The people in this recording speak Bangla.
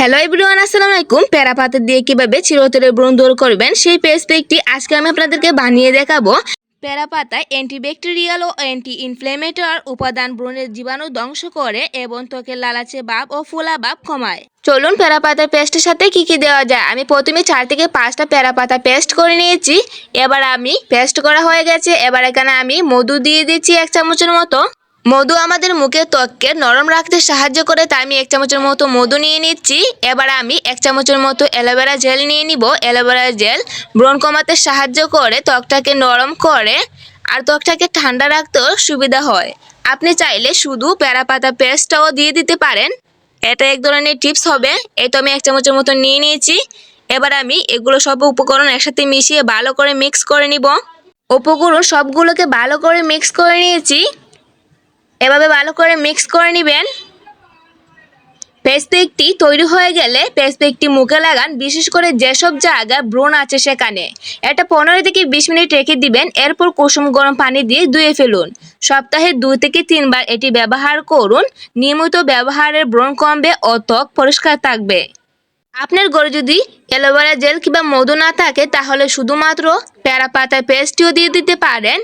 হ্যালো এভরিওয়ান আসসালামু আলাইকুম। প্যারা পাতা দিয়ে কীভাবে চিরতরে ব্রণ দূর করবেন, সেই পেস্ট পেকটি আজকে আমি আপনাদেরকে বানিয়ে দেখাবো। প্যারা পাতায় অ্যান্টিব্যাকটেরিয়াল ও অ্যান্টি ইনফ্লেমেটর উপাদান ব্রণের জীবাণু ধ্বংস করে এবং ত্বকের লালাচে ভাব ও ফোলা ভাব কমায়। চলুন প্যারা পাতার পেস্টের সাথে কি কি দেওয়া যায়? আমি প্রথমে চার থেকে পাঁচটা প্যারা পাতা পেস্ট করে নিয়েছি। এবার আমি পেস্ট করা হয়ে গেছে। এবার এখানে আমি মধু দিয়ে দিচ্ছি এক চামচের মতো। মধু আমাদের মুখের ত্বককে নরম রাখতে সাহায্য করে তাই আমি এক চামচের মতো মধু নিয়ে নিচ্ছি। এবার আমি এক চামচের মতো অ্যালোভেরা জেল নিয়ে নিব। অ্যালোভেরা জেল ব্রণ কমাতে সাহায্য করে, ত্বকটাকে নরম করে আর ত্বকটাকে ঠান্ডা রাখতেও সুবিধা হয়। আপনি চাইলে শুধু প্যারা পাতা পেস্টটাও দিয়ে দিতে পারেন। এটা এক ধরনের টিপস হবে। এই তো আমি এক চামচের মতো নিয়ে নিয়েছি। এবার আমি এগুলো সব উপকরণ একসাথে মিশিয়ে ভালো করে মিক্স করে নিব। উপকরণ সবগুলোকে ভালো করে মিক্স করে নিয়েছি। এভাবে ভালো করে মিক্স করে নেবেন। পেস্টপেকটি তৈরি হয়ে গেলে পেস্টপেকটি মুখে লাগান। বিশেষ করে যেসব জায়গায় ব্রণ আছে সেখানে। এটা পনেরো থেকে বিশ মিনিট রেখে দিবেন। এরপর কুসুম গরম পানি দিয়ে ধুয়ে ফেলুন। সপ্তাহে দুই থেকে তিনবার এটি ব্যবহার করুন। নিয়মিত ব্যবহারের ব্রণ কমবে ও ত্বক পরিষ্কার থাকবে। আপনার ঘরে যদি অ্যালোভেরা জেল কিংবা মধু না থাকে, তাহলে শুধুমাত্র প্যারা পাতার পেস্টটিও দিয়ে দিতে পারেন।